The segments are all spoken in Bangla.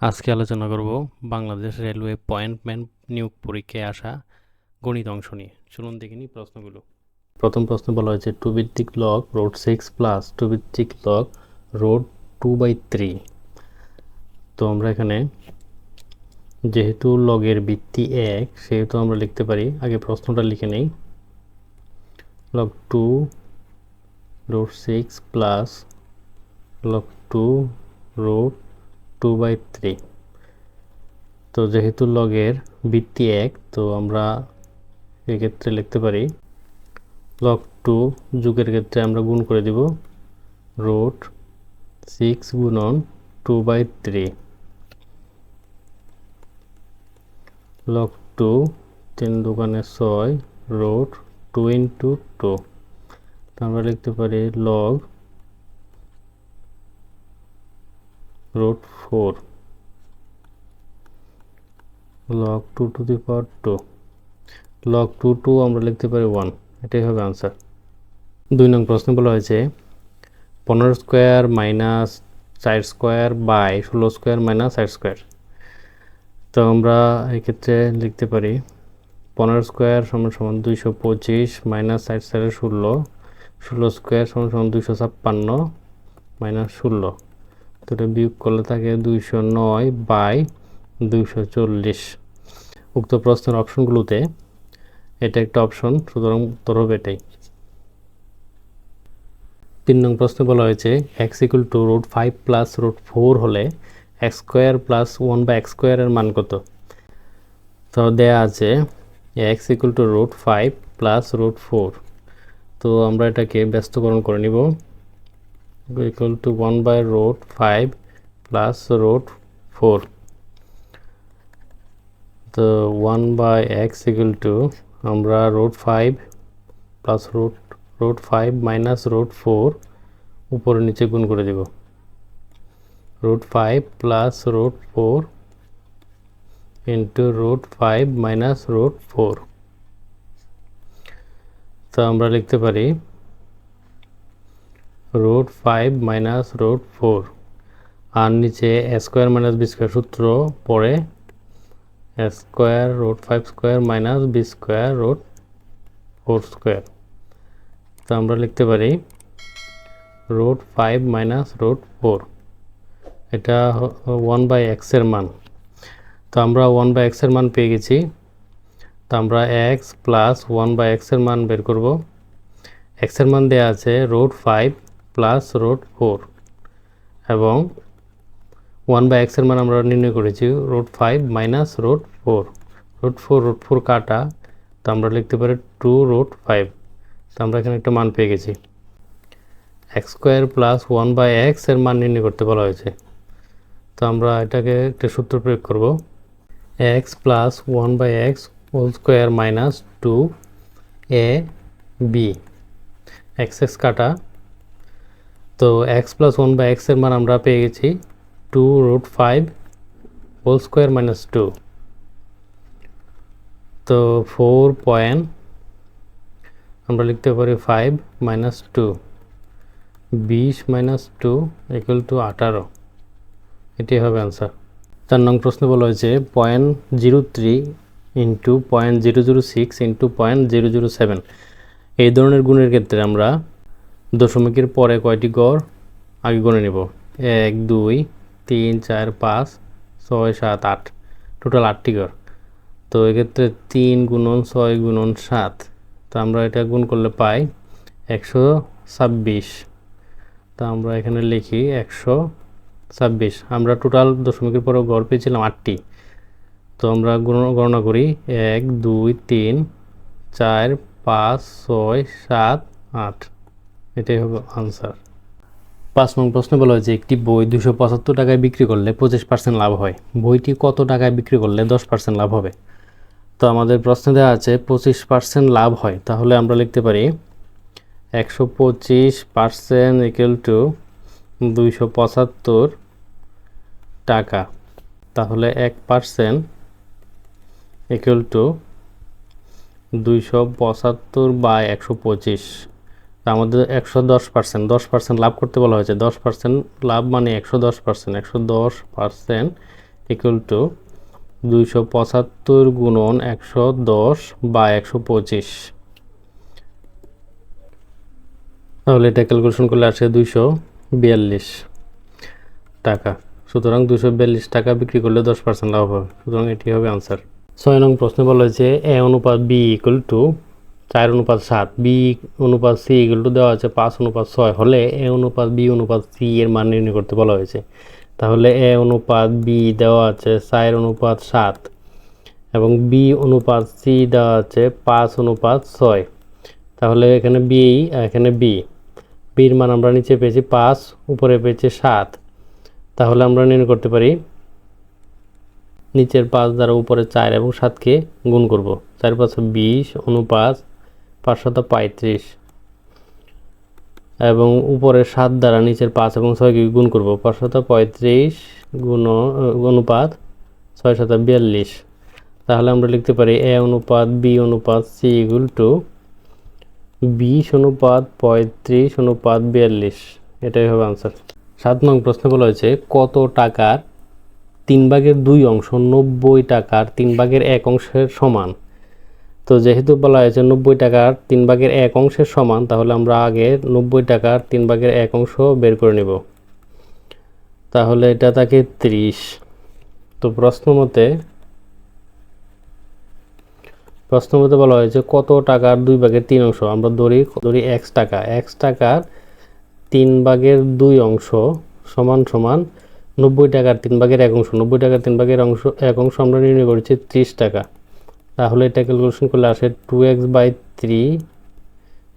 আজকে আলোচনা করব বাংলাদেশ রেলওয়ে পয়েন্টম্যান নিয়োগ পরীক্ষায় আসা গণিত অংশ নিয়ে। চলুন দেখে নিই প্রশ্নগুলো। প্রথম প্রশ্ন বলা হয়েছে টু ভিত্তিক log root six plus two ভিত্তিক log root two by three. তো আমরা এখানে যেহেতু লগের ভিত্তি এক, সেহেতু আমরা লিখতে পারি, আগে প্রশ্নটা লিখে নেই। Log two root six plus log two root two by three তো যেহেতু লগের ভিত্তি এক, তো আমরা এক্ষেত্রে লিখতে পারি লগ টু যুগের ক্ষেত্রে আমরা গুণ করে দিব রোড সিক্স গুণন two by three log two তিন দোকানে ছয় রোড টু ইন্টু টু আমরা লিখতে পারি log root 4 log 2 to the power 2 log 2 2 আমরা লিখতে পারি 1 এটাই হবে আনসার দুই নং প্রশ্ন বলা হয়েছে, পনেরো স্কোয়ার মাইনাস চার স্কোয়ার বাই ষোলো স্কোয়ার মাইনাস ষাট স্কোয়ার তো আমরা এক্ষেত্রে লিখতে পারি, পনেরো স্কোয়ার সমান সমান দুইশো পঁচিশ মাইনাস ষাট স্কোয়ার ষোলো ষোলো স্কোয়ার সমান সমান দুইশো ছাপ্পান্ন মাইনাস ষোলো। এটা বিয়োগ করলে থাকে দুইশো নয় বাই দুইশো চল্লিশ। উক্ত প্রশ্নের অপশনগুলোতে এটা একটা অপশন, সুতরাং উত্তর হবে এটাই। তিন নং প্রশ্নে বলা হয়েছে x equal to root five plus root four হলে এক্স স্কোয়ার প্লাস ওয়ান বা এক্স স্কোয়ারের মান কত? তো দেয়া আছে x equal to root five plus root four তো আমরা এটাকে ব্যস্তকরণ করে নিব। Equal to 1 by root 5 plus root 4 তো 1 by x equal to আমরা root 5 plus root root 5 minus root 4 উপরে নিচে গুণ করে দেব root 5 plus root 4 into root 5 minus root 4 তো আমরা লিখতে পারি root five minus root four আর নিচে স্কোয়ার মাইনাস বি স্কোয়ার সূত্র A square root five square minus B square root four square তো আমরা লিখতে পারি root five minus root four এটা ওয়ান বাই এক্সের মান। তো আমরা ওয়ান বাই এক্সের মান পেয়ে গেছি। তো আমরা এক্স প্লাস ওয়ান বাই এক্সের মান বের করব। এক্সের মান দেওয়া আছে root five plus root four এবং ওয়ান বাই এক্সের মান আমরা নির্ণয় করেছি root five minus root four root four root four কাটা, তো আমরা লিখতে পারি টু রোড ফাইভ তো আমরা এখানে একটা মান পেয়ে গেছি। X square plus one by এক্সের মান নির্ণয় করতে বলা হয়েছে। তো আমরা এটাকে একটা সূত্র প্রয়োগ করব। X plus one by x whole square minus two a b x x কাটা তো এক্স প্লাস ওয়ান বাই এক্সের মান আমরা পেয়ে গেছি two root five whole square minus two তো ফোর পয়েন্ট আমরা লিখতে পারি ফাইভ মাইনাস টু বিশ মাইনাস টু ইকুয়াল টু আঠারো। এটি হবে অ্যান্সার চার নং প্রশ্ন বলা হয়েছে point zero three into point zero zero six into point zero zero seven এই ধরনের গুণের ক্ষেত্রে আমরা দশমিকের পরে কয়টি গড়? আগে গণে নেব। এক, দুই, তিন, চার, পাঁচ, ছয়, সাত, আট। টোটাল আটটি গড়। তো এক্ষেত্রে তিন গুণন ছয় গুণন সাত। তো আমরা এটা গুণ করলে পাই একশো ছাব্বিশ। তো আমরা এখানে লিখি একশো ছাব্বিশ। আমরা টোটাল দশমিকের পরে গড় পেয়েছিলাম আটটি। তো আমরা গণনা করি এক, দুই, তিন, চার, পাঁচ, ছয়, সাত, আট। এটাই হবে আনসার পাঁচ নং প্রশ্ন বলা হয়েছে, একটি বই দুশো পঁচাত্তর টাকায় বিক্রি করলে পঁচিশ পার্সেন্ট লাভ হয়। বইটি কত টাকায় বিক্রি করলে দশ পার্সেন্ট লাভ হবে? তো আমাদের প্রশ্নে দেওয়া আছে, পঁচিশ পার্সেন্ট লাভ হয়। তাহলে আমরা লিখতে পারি, একশো পঁচিশ পার্সেন্ট ইকুয়াল টু দুইশো পঁচাত্তর টাকা। তাহলে এক পার্সেন্ট ইকুয়াল টু দুইশো পঁচাত্তর বাই একশো পঁচিশ। আমাদের একশো দশ পার্সেন্ট দশ পার্সেন্ট লাভ করতে বলা হয়েছে। দশ পার্সেন্ট লাভ মানে একশো দশ পার্সেন্ট একশো দশ পার্সেন্ট ইকুয়াল টু দুইশো পঁচাত্তর গুণন একশো দশ বা একশো পঁচিশ। তাহলে এটা ক্যালকুলেশন করলে আসে দুইশো বিয়াল্লিশ টাকা। সুতরাং দুশো বিয়াল্লিশ টাকা বিক্রি করলে দশ পার্সেন্ট লাভ হবে। সুতরাং এটি হবে আনসার ছয় নং প্রশ্নে বলা হয়েছে, এ অনুপাত বি ইকুয়াল টু চার অনুপাত সাত, বি অনুপাত সি ইকুয়াল টু দেওয়া আছে পাঁচ অনুপাত ছয় হলে এ অনুপাত বি অনুপাত সি এর মান নির্ণয় করতে বলা হয়েছে। তাহলে এ অনুপাত বি দেওয়া আছে চার অনুপাত সাত এবং বি অনুপাত সি দেওয়া আছে পাঁচ অনুপাত ছয়। তাহলে এখানে বি এখানে বি। বির মান আমরা নিচে পেয়েছি পাঁচ, উপরে পেয়েছি সাত। তাহলে আমরা নির্ণয় করতে পারি নিচের পাঁচ দ্বারা উপরে চার এবং সাতকে গুণ করব। চার পাঁচশো বিশ অনুপাত পাঁচশত পঁয়ত্রিশ। এবং উপরের সাত দ্বারা নিচের পাঁচ এবং ছয়কে গুণ করব। পাঁচশত পঁয়ত্রিশ গুণ অনুপাত ছয় বিয়াল্লিশ। তাহলে আমরা লিখতে পারি এ অনুপাত, বি অনুপাত, সি ইকুয়াল টু বিশ অনুপাত পঁয়ত্রিশ অনুপাত বিয়াল্লিশ। এটাই হবে আনসার। সাত নং প্রশ্ন বলা হয়েছে, কত টাকার তিন ভাগের দুই অংশ নব্বই টাকার তিন ভাগের এক অংশের সমান? তো যেহেতু বলা হয়েছে নব্বই টাকার তিন ভাগের এক অংশের সমান, তাহলে আমরা আগে নব্বই টাকার তিন ভাগের এক অংশ বের করে নেব। তাহলে এটা থাকে ত্রিশ। তো প্রশ্ন মতে প্রশ্ন মতে বলা হয়েছে কত টাকার দুই ভাগের তিন অংশ? আমরা ধরি ধরি এক্স টাকা। এক্স টাকার তিন ভাগের দুই অংশ সমান সমান নব্বই টাকার তিন ভাগের এক অংশ। নব্বই টাকার তিন ভাগের অংশ, এক অংশ আমরা নির্ণয় করেছি ত্রিশ টাকা। তাহলে এটা ক্যালকুলেশন করলে আসে two x by three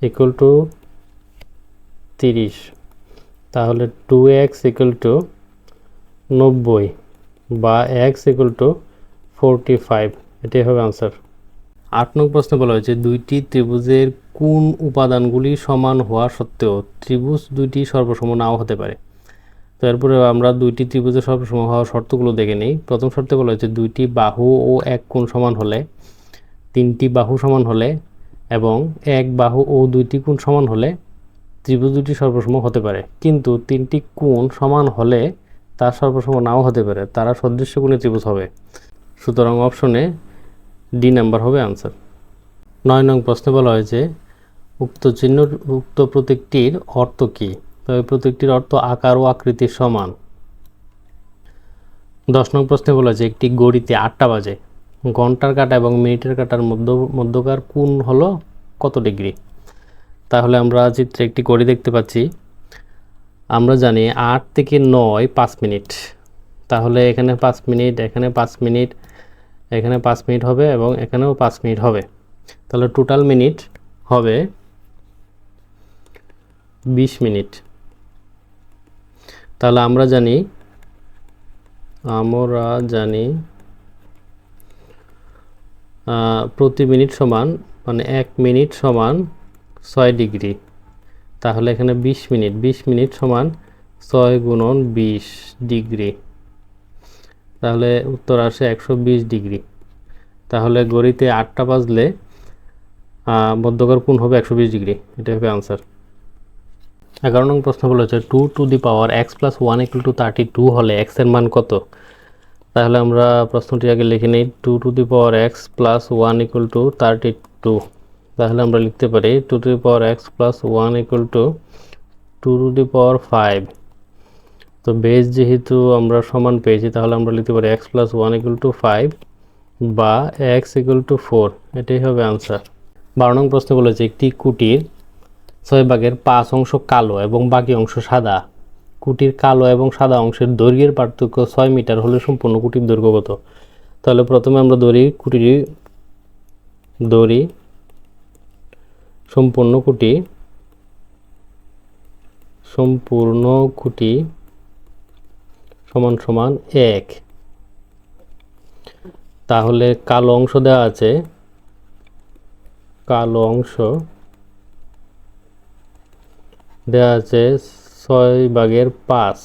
equal to তিরিশ। তাহলে টু এক্স ইকুয়াল টু নব্বই বা x equal to forty five এটাই হবে আনসার আট নং প্রশ্নে বলা হয়েছে, দুইটি ত্রিভুজের কোন উপাদানগুলি সমান হওয়া সত্ত্বেও ত্রিভুজ দুইটি সর্বসম নাও হতে পারে। তো এরপরে আমরা দুইটি ত্রিভুজের সর্বসম হওয়ার শর্তগুলো দেখে নিই। প্রথম শর্তে বলা হয়েছে, দুইটি বাহু ও এক কোণ সমান হলে তিনটি বাহু সমান হলে এবং এক বাহু ও দুইটি কোণ সমান হলে ত্রিভুজ দুটি সর্বসম হতে পারে। কিন্তু তিনটি কোণ সমান হলে তার সর্বসম নাও হতে পারে, তারা সদৃশ্য কোণে ত্রিভুজ হবে। সুতরাং অপশনে ডি নাম্বার হবে আনসার নয় নং প্রশ্নে বলা হয়েছে, উক্ত চিহ্ন, উক্ত প্রতীকটির অর্থ কী? তবে প্রতীকটির অর্থ আকার ও আকৃতির সমান। দশ নং প্রশ্নে বলা হয়েছে, একটি গড়িতে আটটা বাজে। ঘণ্টার কাটা এবং মিনিটের কাটার মধ্য, মধ্যকার কোণ হলো কত ডিগ্রি? তাহলে আমরা চিত্রে একটি ঘড়ি দেখতে পাচ্ছি। আমরা জানি আট থেকে নয় পাঁচ মিনিট। তাহলে এখানে পাঁচ মিনিট, এখানে পাঁচ মিনিট, এখানে পাঁচ মিনিট হবে এবং এখানেও পাঁচ মিনিট হবে। তাহলে টোটাল মিনিট হবে বিশ মিনিট। তাহলে আমরা জানি আমরা জানি প্রতি মিনিট সমান মানে এক মিনিট সমান ছয় ডিগ্রি। তাহলে এখানে বিশ মিনিট বিশ মিনিট সমান ছয় গুণন বিশ ডিগ্রি। তাহলে উত্তর আসে একশো বিশ ডিগ্রি। তাহলে গড়িতে আটটা বাজলে মধ্যকর কোণ হবে একশো বিশ ডিগ্রি। এটা হবে আনসার এগারো নং প্রশ্ন বলা হচ্ছে two to the power x plus one equal to thirty two হলে এক্সের মান কত? তাহলে আমরা প্রশ্নটি আগে লিখে নিই। Two to the power x plus one equal to thirty two তাহলে আমরা লিখতে পারি two to the power x plus one equal to two to the power five তো বেস যেহেতু আমরা সমান পেয়েছি, তাহলে আমরা লিখতে পারি x plus one equal to five বা এক্স ইকুয়াল টু ফোর এটাই হবে আনসার বারো নং প্রশ্ন বলেছে, একটি কুটির ছয় ভাগের পাঁচ অংশ কালো এবং বাকি অংশ সাদা। কুটির কালো এবং সাদা অংশের দৈর্ঘ্যের পার্থক্য ছয় মিটার হলে সম্পূর্ণ কুটির দৈর্ঘ্য কত? তাহলে প্রথমে আমরা দড়ি কুটির দড়ি, সম্পূর্ণ কুটি সম্পূর্ণ কুটি সমান সমান এক। তাহলে কালো অংশ দেওয়া আছে। কালো অংশ দেওয়া আছে ছয় ভাগের পাঁচ।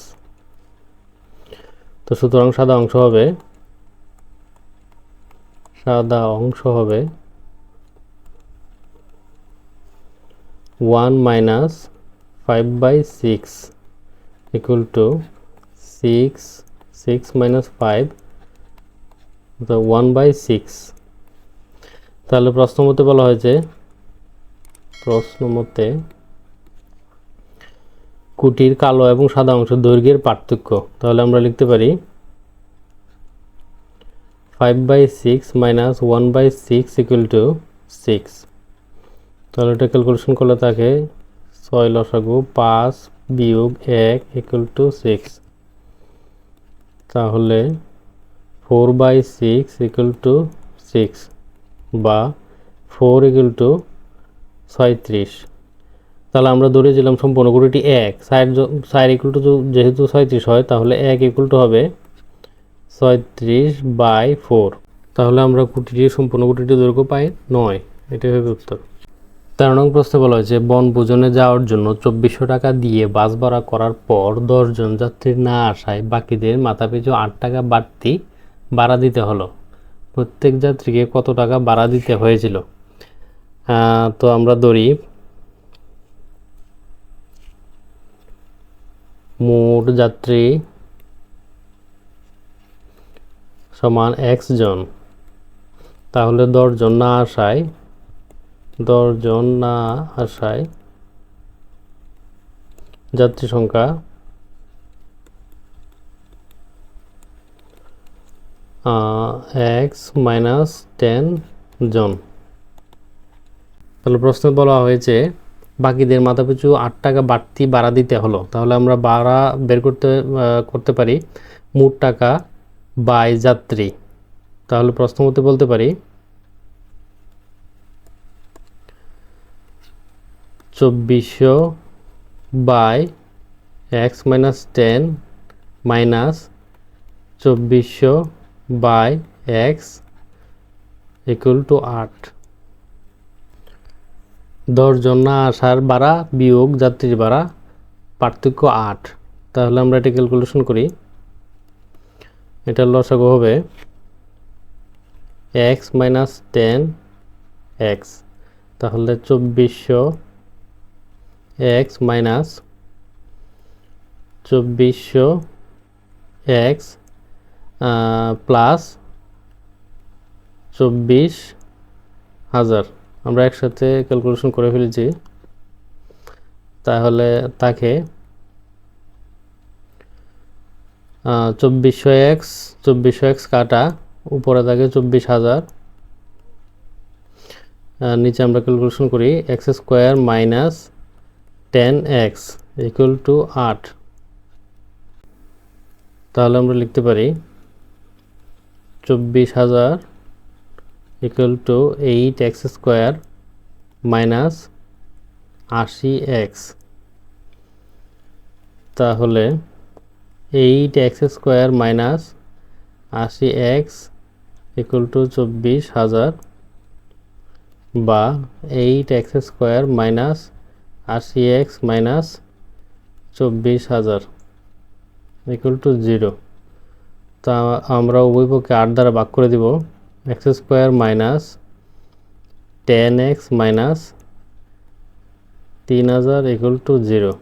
তো সুতরাং সাদা অংশ হবে, সাদা অংশ হবে one minus five by six equal to six six minus five one by six. তাহলে প্রশ্ন মতে বলা হয়েছে, প্রশ্ন মতে কুটির, কালো এবং সাদা অংশ দৈর্ঘ্যের পার্থক্য। তাহলে আমরা লিখতে পারি five by six minus one by six equal to six তাহলে এটা ক্যালকুলেশন করলে থাকে ছয় লসাগু পাঁচ বিয়োগ এক ইকুয়াল টু সিক্স তাহলে four by six equal to six বা ফোর ইকুয়াল টু ছয়ত্রিশ। তাহলে আমরা ধরেছিলাম সম্পূর্ণ কুড়িটি এক। সাইড সাইড ইকুয়াল টু যেহেতু ছয়ত্রিশ হয়, তাহলে এক ইকুয়াল টু হবে ছয়ত্রিশ বাই ফোর তাহলে আমরা কুটিটি সম্পূর্ণ কুটিটি দৈর্ঘ্য পাই নয়। এটাই হবে উত্তর। তেরো নং প্রশ্নে বলা হয়েছে বনভোজনে যাওয়ার জন্য চব্বিশশো টাকা দিয়ে বাস ভাড়া করার পর দশজন যাত্রী না আসায় বাকিদের মাথাপিছু আট টাকা বাড়তি ভাড়া দিতে হলো। প্রত্যেক যাত্রীকে কত টাকা ভাড়া দিতে হয়েছিল? তো আমরা ধরি মোট যাত্রী সমান এক্স জন। তাহলে দশজন না আসায় দশজন না আসায় যাত্রী সংখ্যা এক্স মাইনাস টেন জন। তাহলে প্রশ্নে বলা হয়েছে বাকিদের মাথাপিছু আট টাকা বাড়তি বাড়া দিতে হলো। তাহলে আমরা বাড়া বের করতে করতে পারি মোট টাকা বাই যাত্রী। তাহলে প্রশ্ন মতে বলতে পারি, চব্বিশশো by x minus ten minus চব্বিশশো বাই এক্স ইকুয়াল টু আট। দশজন না আসার ভাড়া বিয়োগ যাত্রীর ভাড়া, পার্থক্য আট। তাহলে আমরা এটা ক্যালকুলেশন করি। এটা লসাগু হবে এক্স মাইনাস টেন এক্স তাহলে চব্বিশশো এক্স মাইনাস চব্বিশশো এক্স প্লাস চব্বিশ হাজার। আমরা একসাথে ক্যালকুলেশন করে ফেলেছি, তাহলে তাকে চব্বিশশো এক্স চব্বিশশো এক্স কাটা উপরে থাকে চব্বিশ হাজার। নিচে আমরা ক্যালকুলেশন করি x square minus ten x equal to আট। তাহলে আমরা লিখতে পারি চব্বিশ হাজার equal to eight x square minus আশি এক্স তাহলে এইট এক্স স্কোয়ার মাইনাস আশি এক্স ইকুয়াল টু চব্বিশ হাজার বা এইট এক্স স্কোয়ার মাইনাস আশি এক্স মাইনাস চব্বিশ হাজার ইকুয়াল টু জিরো তা আমরা উভয় পক্ষে আট দ্বারা ভাগ করে দিব। X square minus ten x minus তিন হাজার ইকুয়াল টু জিরো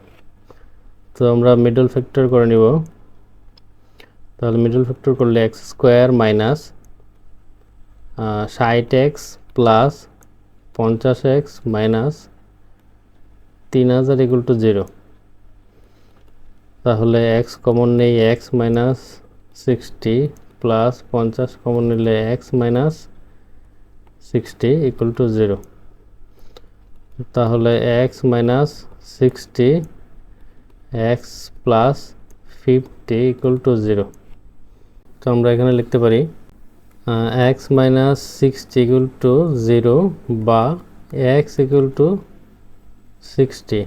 তো আমরা মিডল ফ্যাক্টর করে নিব। তাহলে মিডল ফ্যাক্টর করলে এক্স স্কোয়ার মাইনাস ষাট এক্স প্লাস পঞ্চাশ এক্স মাইনাস তিন হাজার ইকুয়াল টু জিরো তাহলে এক্স কমন নেই এক্স মাইনাস সিক্সটি প্লাস পঞ্চাশ কমন নিলে x minus sixty equal to zero তাহলে x minus sixty x plus fifty equal to zero তো আমরা এখানে লিখতে পারি x minus sixty equal to zero বা এক্স ইকুয়াল টু সিক্সটি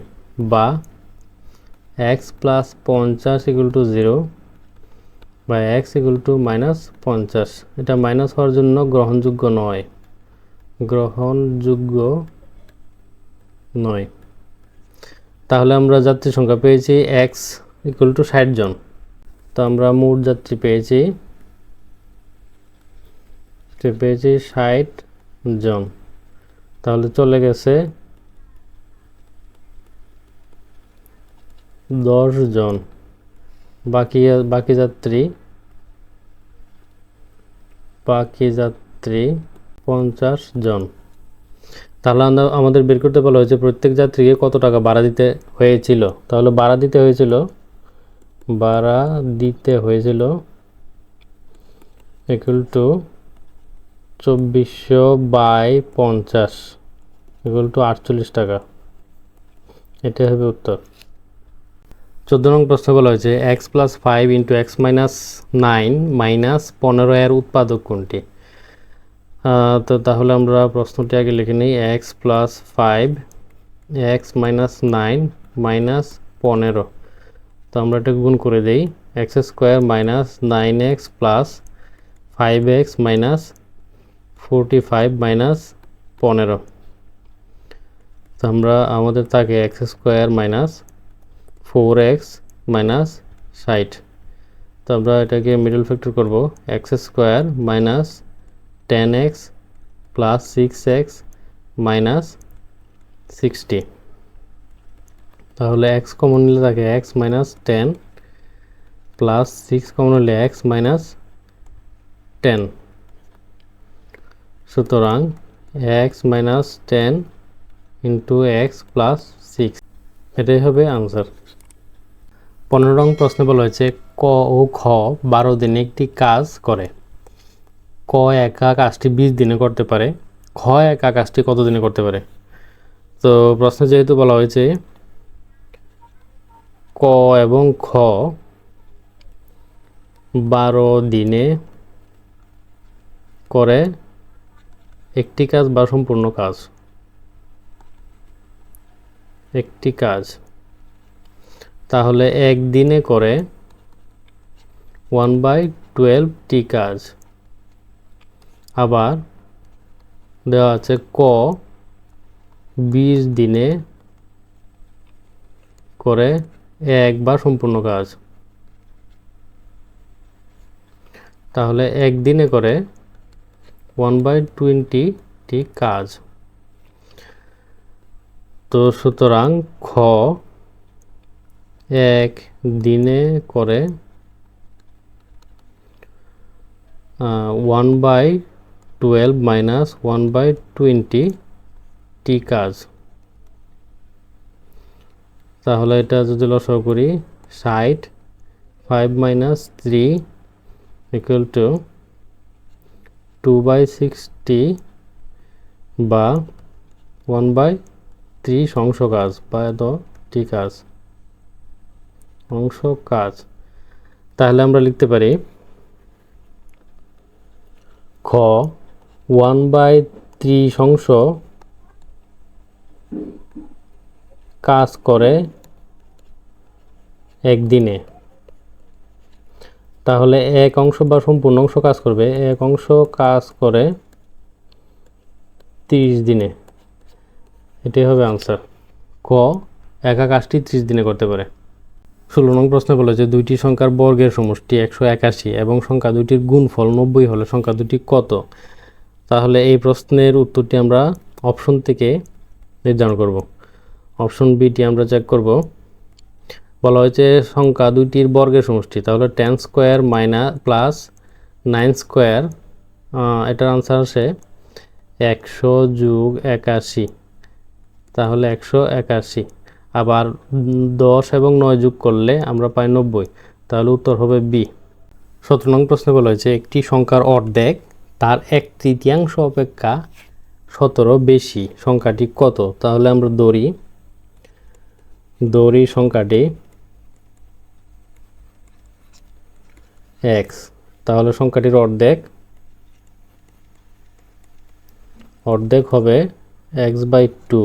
বা এক্স প্লাস পঞ্চাশ ইকুয়াল টু জিরো বা এক্স ইকুয়াল টু মাইনাস পঞ্চাশ। এটা মাইনাস হওয়ার জন্য গ্রহণযোগ্য নয়। গ্রহণযোগ্য নয়। তাহলে আমরা যাত্রী সংখ্যা পেয়েছি এক্স ইকুয়াল টু ষাট জন। তো আমরা মোট যাত্রী পেয়েছি পেয়েছি ষাট জন। তাহলে চলে গেছে দশ জন। বাকি বাকি যাত্রী বাকি যাত্রী পঞ্চাশ জন। তাহলে আমাদের বের করতে বলা হয়েছে প্রত্যেক যাত্রীকে কত টাকা ভাড়া দিতে হয়েছিল? তাহলে ভাড়া দিতে হয়েছিল, ভাড়া দিতে হয়েছিল ইকুয়াল টু চব্বিশশো বাই পঞ্চাশ ইকুয়াল টু আটচল্লিশ টাকা। এটাই হবে উত্তর। চোদ্দ নং প্রশ্ন বলা হয়েছে x plus five into x minus nine minus পনেরো এর উৎপাদক কোনটি? তো তাহলে আমরা প্রশ্নটি আগে লিখে নিই x plus five x minus nine minus পনেরো। তো আমরা এটা গুণ করে দিই x square minus nine x plus five x minus forty five minus পনেরো। তো আমরা, আমাদের থাকে x square minus four x minus ষাট তো আমরা এটাকে মিডল ফ্যাক্টর করব। X square minus ten x plus six x minus sixty তাহলে এক্স কমন নিলে থাকে x minus ten plus six common হলে এক্স মাইনাস টেন সুতরাং x minus ten into x plus six এটাই হবে আনসার পনেরো রং প্রশ্নে বলা হয়েছে, ক ও খ বারো দিনে একটি কাজ করে। ক একা কাজটি বিশ দিনে করতে পারে খ একা কাজটি কত দিনে করতে পারে? তো প্রশ্নে যেহেতু বলা হয়েছে, ক এবং খ বারো দিনে করে একটি কাজ বা সম্পূর্ণ কাজ। একটি কাজ। তাহলে একদিনে করে ওয়ান বাই টুয়েলভটি কাজ। আবার দেওয়া আছে ক, বিশ দিনে করে একবার সম্পূর্ণ কাজ। তাহলে একদিনে করে ওয়ান বাই টোয়েন্টিটি কাজ। তো সুতরাং খ এক দিনে করে one by twelve minus one by twenty টি কাজ। তাহলে এটা যদি লসাও করি, ষাট five minus three equal to two by sixty বা ওয়ান বাই ত্রিশ অংশ কাজ বা টি কাজ। অংশ কাজ। তাহলে আমরা লিখতে পারি খ ওয়ান বাই ত্রিশ অংশ কাজ করে একদিনে। তাহলে এক অংশ বা সম্পূর্ণ অংশ কাজ করবে। এক অংশ কাজ করে তিরিশ দিনে। এটাই হবে আনসার ক একা কাজটি ত্রিশ দিনে করতে পারে। ষোলো নং প্রশ্নে বলেছে দুইটি সংখ্যার বর্গের সমষ্টি একশো একাশি এবং সংখ্যা দুইটির গুণফল নব্বই হলে সংখ্যা দুটি কত? তাহলে এই প্রশ্নের উত্তরটি আমরা অপশন থেকে নির্ধারণ করব। অপশন বিটি আমরা চেক করব। বলা হয়েছে সংখ্যা দুইটির বর্গের সমষ্টি, তাহলে ten square minus plus nine square এটার আনসার আসে একশো যুগ একাশি। তাহলে একশো একাশি। আবার দশ এবং নয় যোগ করলে আমরা পাই নব্বই। তাহলে উত্তর হবে বি সতেরো নং প্রশ্নে বলা হয়েছে একটি সংখ্যার অর্ধেক, তার এক তৃতীয়াংশ অপেক্ষা সতেরো বেশি, সংখ্যাটি কত? তাহলে আমরা দৌড়ি দৌড়ি সংখ্যাটি এক্স তাহলে সংখ্যাটির অর্ধেক অর্ধেক হবে এক্স বাই টু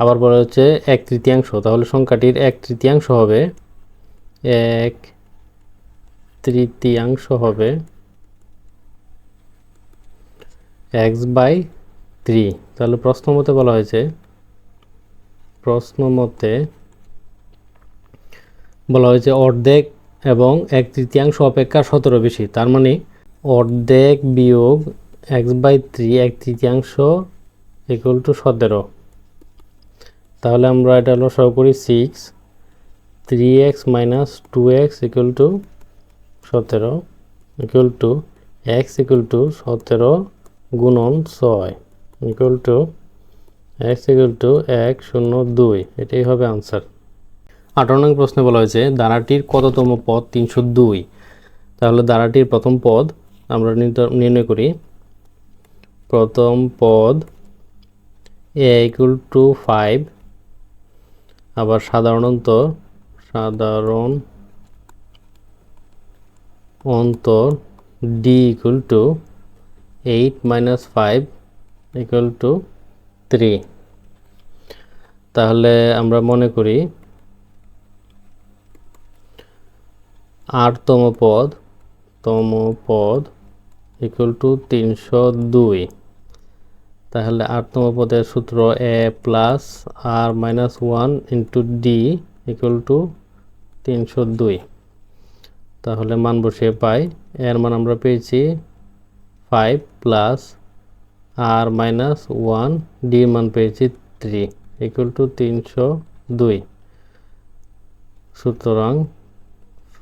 আবার বলা হচ্ছে এক তৃতীয়াংশ, তাহলে সংখ্যাটির এক তৃতীয়াংশ হবে, এক তৃতীয়াংশ হবে এক্স বাই থ্রি তাহলে প্রশ্ন মতে বলা হয়েছে, প্রশ্ন মতে বলা হয়েছে অর্ধেক এবং এক তৃতীয়াংশ অপেক্ষা সতেরো বেশি, তার মানে অর্ধেক বিয়োগ এক্স বাই থ্রি এক তৃতীয়াংশ ইকুয়াল টু সতেরো। তাহলে আমরা এটা হলো সহ করি six three x minus two x equal to সতেরো equal to x equal to সতেরো গুণন ছয় equal to x equal to এক শূন্য দুই, এটাই হবে আনসার আঠারো নং প্রশ্নে বলা হয়েছে দ্বারাটির কততম পদ তিনশো দুই? তাহলে দ্বারাটির প্রথম পদ আমরা নির্ণয় করি, প্রথম পদ এ ইকুয়াল টু ফাইভ আবার সাধারণত সাধারণ অন্তর d equal to eight minus five equal to three তাহলে আমরা মনে করি আটতম পদ, তম পদ ইকুয়াল টু তিনশো দুই। তাহলে আটতম পদের সূত্র a plus r minus one into d equal to তিনশো দুই। তাহলে মান বসিয়ে পাই। এর মান আমরা পেয়েছি five plus r minus one d মান পেয়েছি থ্রি ইকুয়াল টু তিনশো দুই। সুতরাং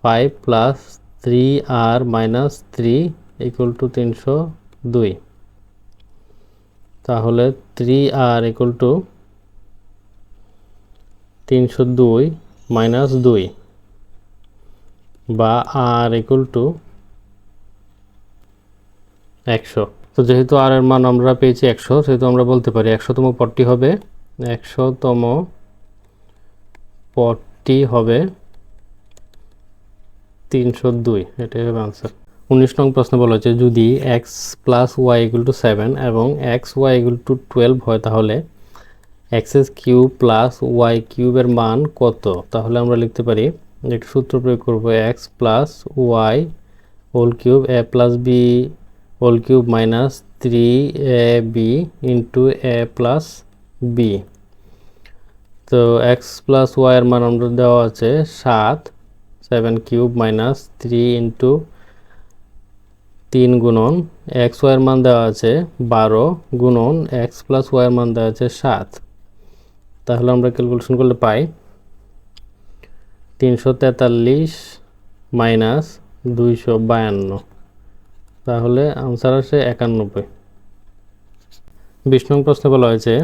five plus three r minus three equal to তিনশো দুই। তাহলে থ্রি আর ইকুয়াল টু তিনশো দুই মাইনাস দুই বা আর ইকুয়াল টু একশো। তো যেহেতু আর এর মান আমরা পেয়েছি একশো, সেহেতু আমরা বলতে পারি একশোতম পদটি হবে, একশোতম পদটি হবে তিনশো দুই। এটাই হবে আনসার উনিশ নং প্রশ্ন বলা হচ্ছে, যদি x plus y equal to seven এবং x y equal to twelve হয়, তাহলে এক্সএস কিউব প্লাস ওয়াই কিউবের মান কত? তাহলে আমরা লিখতে পারি, একটা সূত্র প্রয়োগ করব x plus y whole cube a plus b whole cube minus three a b into a plus b তো এক্স প্লাস ওয়াইয়ের মান আমরা দেওয়া আছে সাত seven cube minus three into তিন গুণন এক্স ওয়াইয়ের মান দেওয়া আছে বারো গুণন এক্স প্লাস ওয়াইয়ের মান দেওয়া আছে সাত। তাহলে আমরা ক্যালকুলেশন করলে পাই তিনশো তেতাল্লিশ মাইনাস দুইশো বায়ান্ন। তাহলে আনসার আসে একানব্বই। বিশ নং প্রশ্নে বলা হয়েছে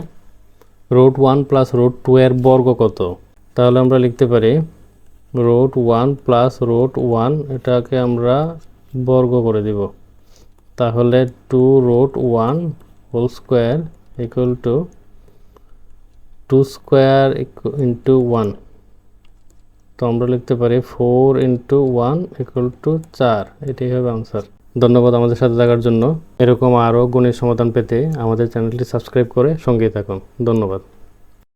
root one plus root two এর বর্গ কত? তাহলে আমরা লিখতে পারি root one plus root one এটাকে আমরা বর্গ করে দিব। তাহলে two root one whole square equal to two square into one তো আমরা লিখতে পারি four into one equal to চার। এটাই হবে আনসার ধন্যবাদ আমাদের সাথে থাকার জন্য। এরকম আরও গুণের সমাধান পেতে আমাদের চ্যানেলটি সাবস্ক্রাইব করে সঙ্গেই থাকুন। ধন্যবাদ।